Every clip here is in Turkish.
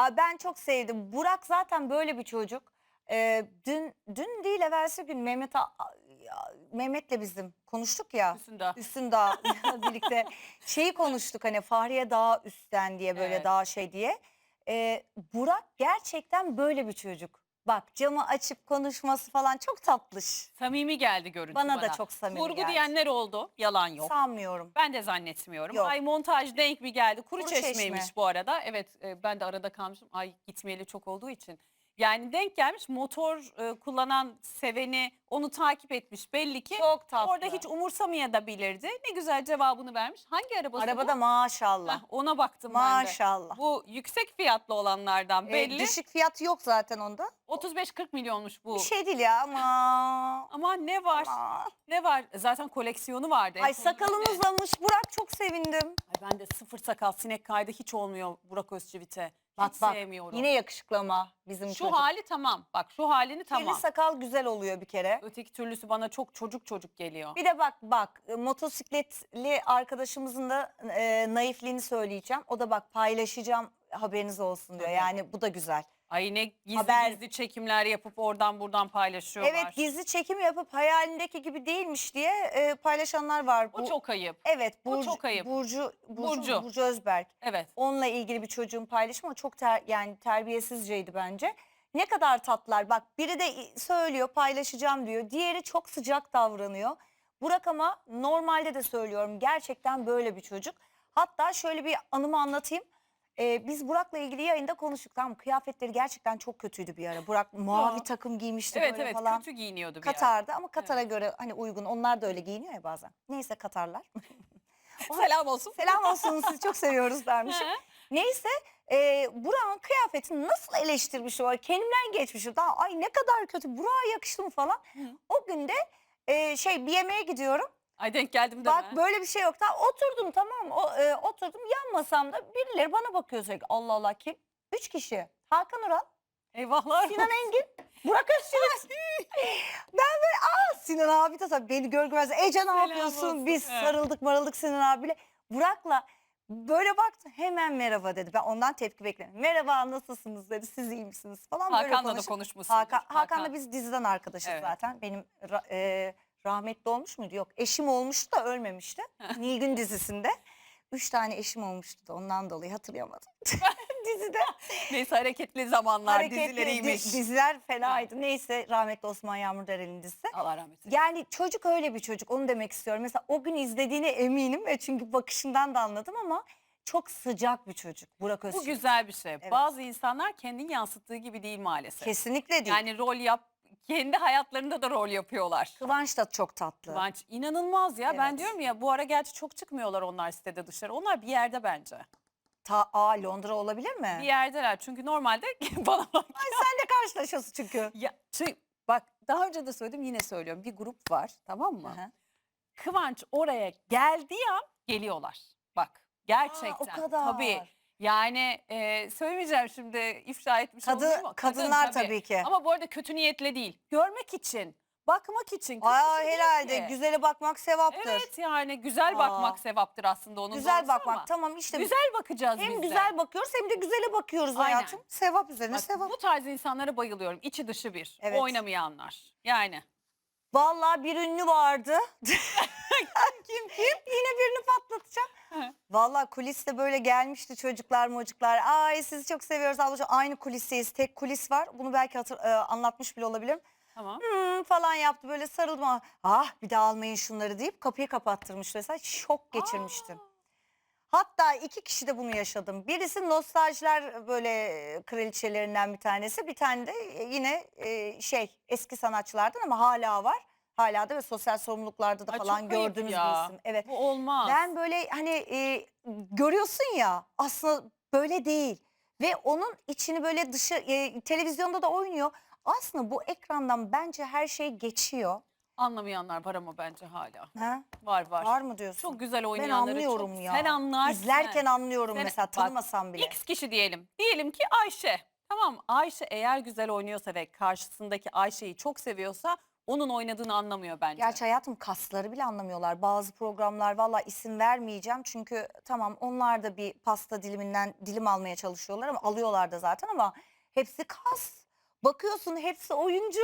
Aa, ben çok sevdim. Burak zaten böyle bir çocuk. Ee, dün dün değil evvelsi gün Mehmet A- ya, Mehmet'le bizim konuştuk ya. Üstünde. Üstün Dağ birlikte şeyi konuştuk hani Fahriye Dağ üstten diye böyle Evet. dağ şey diye. Ee, Burak gerçekten böyle bir çocuk. Bak camı açıp konuşması falan çok tatlış. Samimi geldi görüntü Bana bana. da çok samimi Vurgu geldi. diyenler oldu. Yalan yok. Sanmıyorum. Ben de zannetmiyorum. Yok. Ay montaj denk mi geldi? Kuru, Kuru çeşmeymiş Çeşme. bu arada. Evet e, ben de arada kalmışım. Ay gitmeyeli çok olduğu için. Yani denk gelmiş motor e, kullanan seveni onu takip etmiş belli ki. Çok tatlı. Orada hiç umursamayabilirdi. Ne güzel cevabını vermiş. Hangi arabası Arabada bu? maşallah. Heh, ona baktım ben de. Maşallah. Bu yüksek fiyatlı olanlardan Ee, belli. düşük fiyatı yok zaten onda. 35-40 milyonmuş bu. Bir şey değil ya ama. Ama ne var? Ama. Ne var? Zaten koleksiyonu vardı. Ay sakalın uzamış. Burak çok sevindim. Ay ben de sıfır sakal sinek kaydı hiç olmuyor Burak Özçivit'e. Bak Hiç bak sevmiyorum. yine yakışıklı ama bizim şu çocuk. hali tamam. Bak şu halini tamam. Kirli sakal güzel oluyor bir kere. Öteki türlüsü bana çok çocuk çocuk geliyor. Bir de bak bak e, motosikletli arkadaşımızın da e, naifliğini söyleyeceğim. O da bak paylaşacağım haberiniz olsun diyor. Tabii. Yani bu da güzel. Ay ne gizli Haber- gizli çekimler yapıp oradan buradan paylaşıyorlar. Evet gizli çekim yapıp hayalindeki gibi değilmiş diye e, paylaşanlar var. O çok ayıp. Evet o Burcu, çok ayıp. Burcu, Burcu, Burcu. Burcu Özberk. Evet. Onunla ilgili bir çocuğun paylaşımı çok ter, yani terbiyesizceydi bence. Ne kadar tatlılar. Bak biri de i- söylüyor paylaşacağım diyor. Diğeri çok sıcak davranıyor. Burak ama normalde de söylüyorum gerçekten böyle bir çocuk. Hatta şöyle bir anımı anlatayım. Ee, biz Burak'la ilgili yayında konuştuk. Tamam mı? kıyafetleri gerçekten çok kötüydü bir ara. Burak mavi Aa. takım giymişti Evet böyle evet falan. kötü giyiniyordu bir ara. Katar'da ama Katar'a göre hani uygun. Onlar da öyle giyiniyor ya bazen. Neyse Katarlar. Selam olsun. Selam olsun sizi çok seviyoruz dermişim. He. Neyse e, Burak'ın kıyafetini nasıl eleştirmiş o kendimden geçmişim. Daha ay ne kadar kötü Burak'a yakıştı mı falan. O günde e, şey bir yemeğe gidiyorum. Ay denk geldim deme. Bak böyle bir şey yok. Daha oturdum tamam mı? O, e, oturdum yan masamda birileri bana bakıyor sürekli. Allah Allah kim? Üç kişi. Hakan Ural, Eyvahlar. Sinan Engin, Burak Özçivit. ben böyle aa Sinan abi tabii beni gör görmez. Ece ne Selam yapıyorsun? olsun. Biz Evet. sarıldık marıldık Sinan abiyle. Burak'la böyle baktı hemen merhaba dedi. Ben ondan tepki bekledim. Merhaba nasılsınız dedi. Siz iyi misiniz falan böyle Hakan'la da konuşup- konuşmuşsun. Hakan, Hakan'la biz diziden arkadaşız Evet. zaten. Benim ra- e, rahmetli olmuş muydu? Yok eşim olmuştu da ölmemişti. Nilgün dizisinde. Üç tane eşim olmuştu da ondan dolayı hatırlayamadım. Dizide Neyse hareketli zamanlar hareketli dizileriymiş. di- diziler fenaydı. Neyse rahmetli Osman Yağmur Dereli'nin dizisi. Allah rahmet eylesin. Yani çocuk öyle bir çocuk onu demek istiyorum. Mesela o gün izlediğine eminim ve çünkü bakışından da anladım ama çok sıcak bir çocuk Burak Bu Özçivit. güzel bir şey. Bazı insanlar kendini yansıttığı gibi değil maalesef. Kesinlikle değil. Yani rol yap, kendi hayatlarında da rol yapıyorlar. Kıvanç da çok tatlı. Kıvanç inanılmaz ya. Ben Evet. diyorum ya bu ara gerçi çok çıkmıyorlar onlar sitede dışarı. Onlar bir yerde bence. Ta aa Londra olabilir mi? Bir yerdeler. Çünkü normalde bana bak. Ay sen de karşılaşıyorsun çünkü. Ya, şey, bak daha önce de söyledim yine söylüyorum. Bir grup var tamam mı? Aha. Kıvanç oraya geldiği an geliyorlar. Bak gerçekten. Aa, o kadar. Tabii. Yani e, söylemeyeceğim şimdi ifşa etmiş Kadı- olmayayım ama kadınlar tabii ki. Ama bu arada kötü niyetle değil. Görmek için, bakmak için. Aa şey değil herhalde ki. güzele bakmak sevaptır. Evet yani güzel bakmak Aa. sevaptır aslında onun güzel doğrusu bakmak ama tamam işte. Güzel bakacağız hem biz de. güzel bakıyoruz hem de güzele bakıyoruz Aynen. hayatım. Sevap üzerine Bak, sevap. bu tarz insanlara bayılıyorum. İçi dışı bir. Evet. Oynamayanlar. Yani. Vallahi bir ünlü vardı. kim kim? Yine birini patlatacağım. Hı. Vallahi kuliste böyle gelmişti çocuklar mocuklar. Ay sizi çok seviyoruz ablacığım. Aynı kulisteyiz. Tek kulis var. Bunu belki hatır, e, anlatmış bile olabilirim. Tamam. Hmm, falan yaptı böyle sarıldım. ama, Ah bir daha almayın şunları deyip kapıyı kapattırmış mesela. Şok geçirmiştim. Hatta iki kişi de bunu yaşadım. Birisi nostaljiler böyle kraliçelerinden bir tanesi. Bir tane de yine e, şey eski sanatçılardan ama hala var. Hala da ve sosyal sorumluluklarda da Ay, falan çok ayıp gördüğümüz ya. bir isim. Evet. Bu olmaz. Ben böyle hani e, görüyorsun ya aslında böyle değil. Ve onun içini böyle dışı e, televizyonda da oynuyor. Aslında bu ekrandan bence her şey geçiyor. Anlamayanlar var ama bence hala. Ha? Var var. Var mı diyorsun? Çok güzel ben oynayanları anlıyorum çok. ya. Sen anlarsın. İzlerken anlıyorum Sen- mesela bak, tanımasam bile. X kişi diyelim. Diyelim ki Ayşe. Tamam? Ayşe eğer güzel oynuyorsa ve karşısındaki Ayşe'yi çok seviyorsa onun oynadığını anlamıyor bence. Gerçi hayatım kasları bile anlamıyorlar. Bazı programlar valla isim vermeyeceğim. Çünkü tamam onlar da bir pasta diliminden dilim almaya çalışıyorlar ama alıyorlar da zaten ama hepsi kas. Bakıyorsun hepsi oyuncu.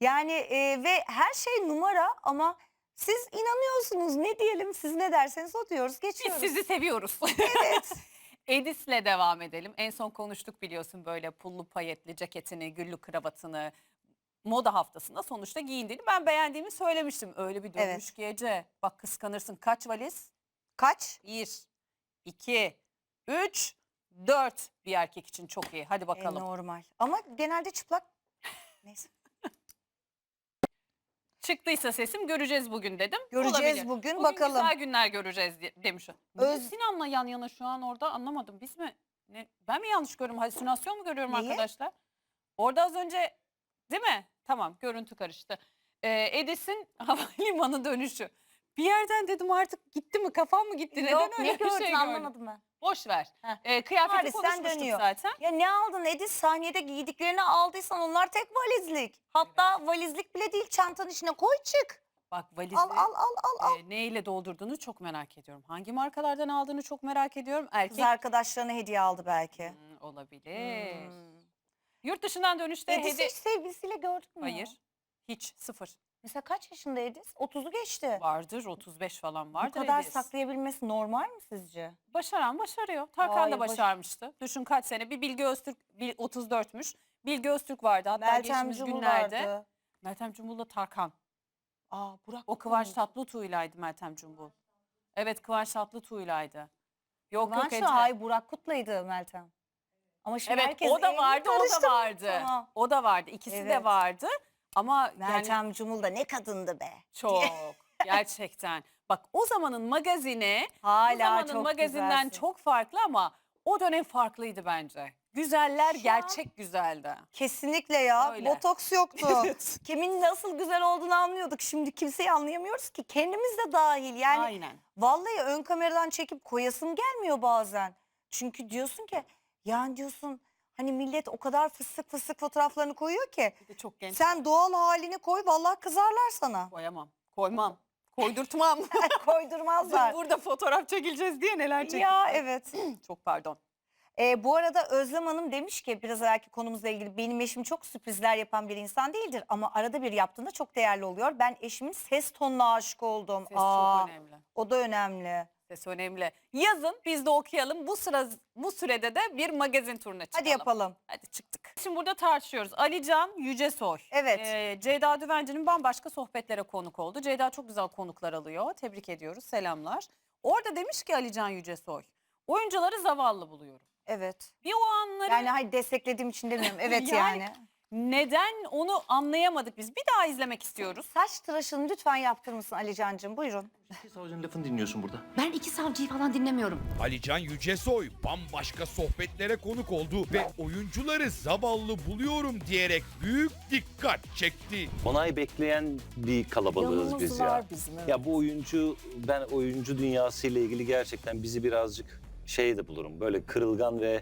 Yani e, ve her şey numara ama siz inanıyorsunuz. Ne diyelim siz ne derseniz o diyoruz. Biz Geçiyoruz. sizi seviyoruz. Evet. Edis'le devam edelim. En son konuştuk biliyorsun böyle pullu payetli ceketini, güllü kravatını moda haftasında sonuçta giyindiğini ben beğendiğimi söylemiştim. Öyle bir dönmüş Evet. ki Ece. Bak kıskanırsın. Kaç valiz? Kaç? Bir, iki, üç, dört bir erkek için çok iyi. Hadi E, bakalım. normal. Ama genelde çıplak. Neyse. Çıktıysa sesim göreceğiz bugün dedim. Göreceğiz Olabilir. bugün, Bugün bakalım. güzel günler göreceğiz de- demiş. o. Niye Öz- Sinan'la yan yana şu an orada anlamadım. Biz mi? Ne, ben mi yanlış görüyorum? Halüsinasyon mu görüyorum Neyi? arkadaşlar? Orada az önce değil mi? Tamam görüntü karıştı. Ee, Edis'in havalimanı dönüşü. Bir yerden dedim artık gitti mi kafam mı gitti? Neden Yok öyle ne bir gördün şey gördüm? anlamadım ben. Boş ver. Heh. Ee, kıyafeti Paris'ten konuşmuştuk dönüyor. zaten. Ya ne aldın Edis sahnede giydiklerini aldıysan onlar tek valizlik. Hatta valizlik bile değil çantanın içine koy çık. Bak valizi Al al al al. al. e, neyle doldurduğunu çok merak ediyorum. Hangi markalardan aldığını çok merak ediyorum. Erkek Kız arkadaşlarına hediye aldı belki. Hmm, olabilir. Hmm. Yurt dışından dönüşte Edis hedi... hiç sevgilisiyle gördün mü? Hayır. Hiç sıfır. Mesela kaç yaşında Edis? 30'u geçti. Vardır 35 falan Bu vardır. kadar Edis. saklayabilmesi normal mi sizce? Başaran başarıyor. Tarkan Hayır, da baş- başarmıştı. Düşün kaç sene. Bir Bilge Öztürk bir 34'müş. Bilge Öztürk vardı. Hatta Meltem geçtiğimiz Cumhur günlerde. vardı. Meltem Cumbul'la Tarkan. Aa Burak O Kıvanç. Tatlıtuğ'ylaydı Meltem Cumbul. Evet Kıvanç Tatlıtuğ'ylaydı. Yok Kıvanç yok Ece. ay Burak Kutlay'dı Meltem. Ama şimdi Evet herkes o da vardı o da vardı. Tamam. O da vardı. İkisi de Evet. vardı. Ama yani Meltem Cumhul da ne kadındı be. çok gerçekten. Bak o zamanın magazini o Hala zamanın çok magazinden güzelsin. çok farklı ama o dönem farklıydı bence. Güzeller Şu an- gerçek güzeldi. Kesinlikle ya. Öyle. Botoks yoktu. Kimin nasıl güzel olduğunu anlıyorduk. Şimdi kimseyi anlayamıyoruz ki. Kendimiz de dahil. Yani Aynen. vallahi ön kameradan çekip koyasım gelmiyor bazen. Çünkü diyorsun ki yani diyorsun hani millet o kadar fıstık fıstık fotoğraflarını koyuyor ki. Bir de çok genç. Sen doğal halini koy vallahi kızarlar sana. Koyamam. Koymam. Koydurtmam. Koydurmazlar. Burada fotoğraf çekileceğiz diye neler çekildi. ya evet. Çok pardon. Ee, bu arada Özlem Hanım demiş ki biraz evvelki konumuzla ilgili benim eşim çok sürprizler yapan bir insan değildir ama arada bir yaptığında çok değerli oluyor. Ben eşimin ses tonuna aşık oldum. Ses Aa, çok önemli. O da önemli. Ses önemli. Yazın biz de okuyalım. Bu sıra bu sürede de bir magazin turuna çıkalım. Hadi yapalım. Hadi çıktık. Şimdi burada tartışıyoruz. Alican Yücesoy. Evet. Ee, Ceyda Düvenci'nin bambaşka sohbetlere konuk oldu. Ceyda çok güzel konuklar alıyor. Tebrik ediyoruz. Selamlar. Orada demiş ki Alican Yücesoy. Oyuncuları zavallı buluyorum. Evet. Bir o anları Yani hayır desteklediğim için demiyorum. Evet Yani- yani. neden onu anlayamadık biz. Bir daha izlemek istiyoruz. Saç tıraşını lütfen yaptırır mısın Ali Cancığım? Buyurun. İki savcının lafını dinliyorsun burada. Ben iki savcıyı falan dinlemiyorum. Alican Yücesoy bambaşka sohbetlere konuk oldu ve oyuncuları zavallı buluyorum diyerek büyük dikkat çekti. Onay bekleyen bir kalabalığız biz ya. Ya bu oyuncu, ben oyuncu dünyası ile ilgili gerçekten bizi birazcık şey de bulurum. Böyle kırılgan ve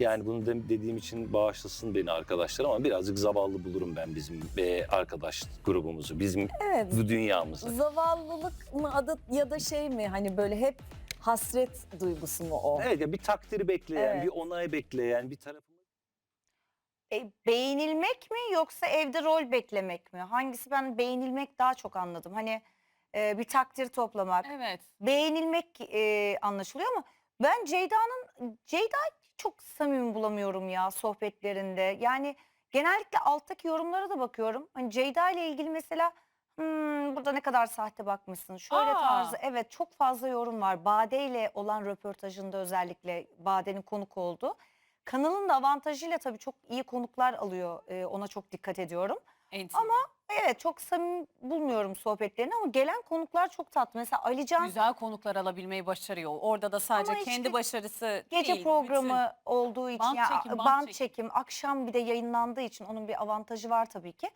yani bunu de- dediğim için bağışlasın beni arkadaşlar ama birazcık zavallı bulurum ben bizim ve arkadaş grubumuzu, bizim Evet. bu dünyamızı. Zavallılık mı adı ya da şey mi hani böyle hep hasret duygusu mu o? Evet ya bir takdiri bekleyen, Evet. bir onay bekleyen, bir tarafı E, beğenilmek mi yoksa evde rol beklemek mi? Hangisi ben beğenilmek daha çok anladım. Hani e, bir takdir toplamak. Evet. beğenilmek e, anlaşılıyor ama ben Ceyda'nın Ceyda'yı çok samimi bulamıyorum ya sohbetlerinde. Yani genellikle alttaki yorumlara da bakıyorum. Hani Ceyda ile ilgili mesela "Hmm, burada ne kadar sahte bakmışsın. Şöyle Aa. tarzı evet çok fazla yorum var. Bade ile olan röportajında özellikle Bade'nin konuk oldu. Kanalın da avantajıyla tabii çok iyi konuklar alıyor. E, ona çok dikkat ediyorum. Enteresan. Ama evet çok samimi bulmuyorum sohbetlerini ama gelen konuklar çok tatlı. Mesela Alican Güzel konuklar alabilmeyi başarıyor. Orada da sadece Ama işte kendi başarısı Gece değil. programı olduğu için Bant ya, çekim, bant bant çekim. çekim akşam bir de yayınlandığı için onun bir avantajı var tabii ki.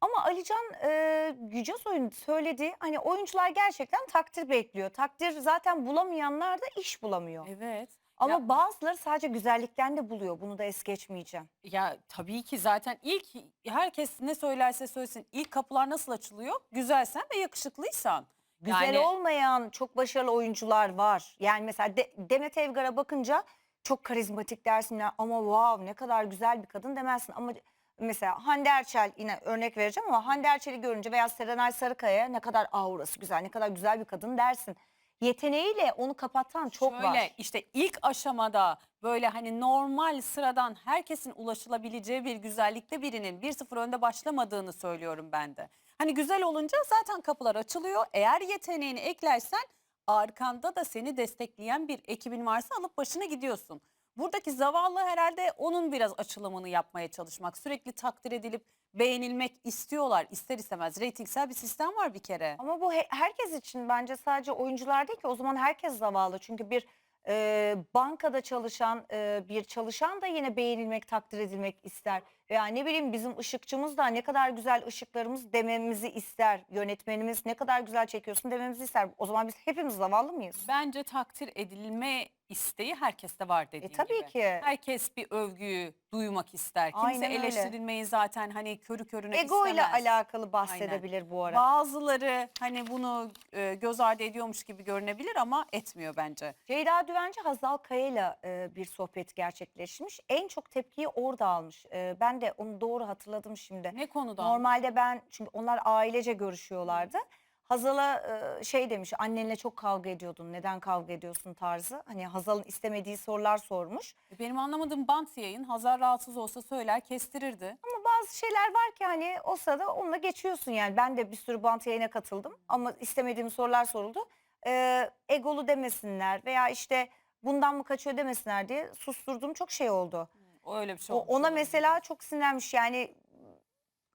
Ama Alican e, Yücesoy'un söylediği hani oyuncular gerçekten takdir bekliyor. Takdir zaten bulamayanlar da iş bulamıyor. Evet. Ama Ya- bazıları sadece güzellikten de buluyor. Bunu da es geçmeyeceğim. Ya tabii ki zaten ilk herkes ne söylerse söylesin ilk kapılar nasıl açılıyor? Güzelsen ve yakışıklıysan. Güzel Yani- olmayan çok başarılı oyuncular var. Yani mesela De- Demet Evgar'a bakınca çok karizmatik dersin ya, ama wow ne kadar güzel bir kadın demezsin. Ama mesela Hande Erçel yine örnek vereceğim ama Hande Erçel'i görünce veya Serenay Sarıkaya ne kadar aurası güzel ne kadar güzel bir kadın dersin. Yeteneğiyle onu kapatan çok Şöyle var. işte ilk aşamada böyle hani normal sıradan herkesin ulaşılabileceği bir güzellikte birinin 1-0 önde başlamadığını söylüyorum ben de. Hani güzel olunca zaten kapılar açılıyor. Eğer yeteneğini eklersen arkanda da seni destekleyen bir ekibin varsa alıp başına gidiyorsun. Buradaki zavallı herhalde onun biraz açılımını yapmaya çalışmak. Sürekli takdir edilip beğenilmek istiyorlar. İster istemez reytingsel bir sistem var bir kere. Ama bu he- herkes için bence sadece oyuncular değil ki o zaman herkes zavallı. Çünkü bir e, bankada çalışan e, bir çalışan da yine beğenilmek, takdir edilmek ister. Veya ne bileyim bizim ışıkçımız da ne kadar güzel ışıklarımız dememizi ister. Yönetmenimiz ne kadar güzel çekiyorsun dememizi ister. O zaman biz hepimiz zavallı mıyız? Bence takdir edilme isteği herkeste var dediğim E tabii gibi. ki. Herkes bir övgüyü duymak ister. Kimse Aynen öyle. eleştirilmeyi zaten hani körü körüne Ego ile istemez. alakalı bahsedebilir bu arada. Bazıları hani bunu e, göz ardı ediyormuş gibi görünebilir ama etmiyor bence. Ceyda Düvenci Hazal Kaya'yla e, bir sohbet gerçekleşmiş. En çok tepkiyi orada almış. E, ben de onu doğru hatırladım şimdi. Ne konuda? Normalde ben çünkü onlar ailece görüşüyorlardı. Hazal'a e, şey demiş annenle çok kavga ediyordun neden kavga ediyorsun tarzı. Hani Hazal'ın istemediği sorular sormuş. E, Benim anlamadığım bant yayın Hazar rahatsız olsa söyler kestirirdi. Ama bazı şeyler var ki hani o sırada onunla geçiyorsun yani. Ben de bir sürü bant yayına katıldım ama istemediğim sorular soruldu. E, egolu demesinler veya işte bundan mı kaçıyor demesinler diye susturduğum çok şey oldu. Öyle bir şey O, olmuş ona olabilir. mesela çok sinirlenmiş yani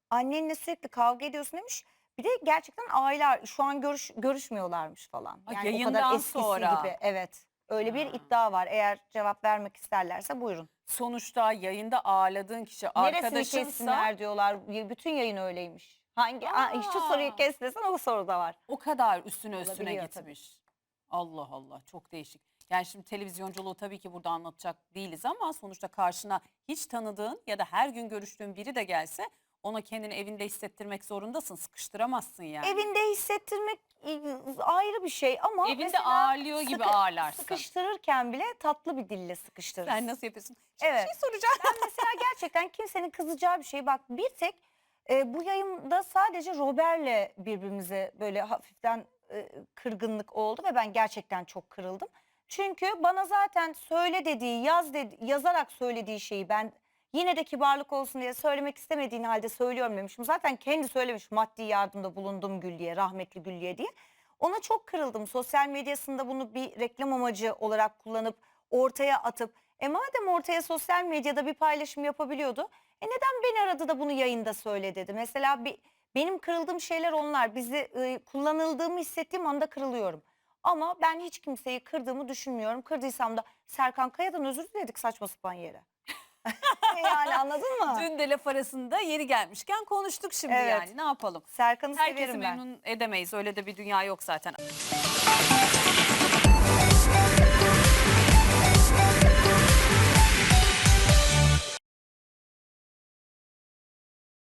annenle sürekli kavga ediyorsun demiş. Bir de gerçekten aileler şu an görüş, görüşmüyorlarmış falan. Ay, Yani o yayından kadar eskisi sonra. gibi. Evet. Öyle bir Ha. iddia var. Eğer cevap vermek isterlerse buyurun. Sonuçta yayında ağırladığın kişi Neresini arkadaşınsa kessinler diyorlar. Y- Bütün yayın öyleymiş. Hangi Aa, şu soruyu kes desen o soru da var. o kadar üstüne üstüne Olabiliyor tabii. gitmiş. Allah Allah çok değişik. Yani şimdi televizyonculuğu tabii ki burada anlatacak değiliz ama sonuçta karşına hiç tanıdığın ya da her gün görüştüğün biri de gelse ona kendini evinde hissettirmek zorundasın. Sıkıştıramazsın yani. Evinde hissettirmek e, ayrı bir şey ama Evinde ağırlıyor gibi ağırlarsın. Sıkıştırırken bile tatlı bir dille sıkıştırırsın. Sen nasıl yapıyorsun? Şimdi Evet. bir şey soracağım. Ben mesela gerçekten kimsenin kızacağı bir şey. Bak bir tek e, bu yayında sadece Robert'le birbirimize böyle hafiften e, kırgınlık oldu ve ben gerçekten çok kırıldım. Çünkü bana zaten söyle dediği, yaz dedi, yazarak söylediği şeyi ben yine de kibarlık olsun diye söylemek istemediğin halde söylüyorum demişim. Zaten kendi söylemiş maddi yardımda bulundum Güllü'ye, rahmetli Güllü'ye diye. Ona çok kırıldım. Sosyal medyasında bunu bir reklam amacı olarak kullanıp ortaya atıp e madem ortaya sosyal medyada bir paylaşım yapabiliyordu e neden beni aradı da bunu yayında söyle dedi. Mesela bir, benim kırıldığım şeyler onlar. Bizi e, kullanıldığımı hissettiğim anda kırılıyorum. Ama ben hiç kimseyi kırdığımı düşünmüyorum. Kırdıysam da Serkan Kaya'dan özür diledik saçma sapan yere. yani anladın mı? Dün de laf arasında yeri gelmişken konuştuk şimdi Evet. yani ne yapalım. Serkan'ı Herkesi severim ben. memnun edemeyiz öyle de bir dünya yok zaten.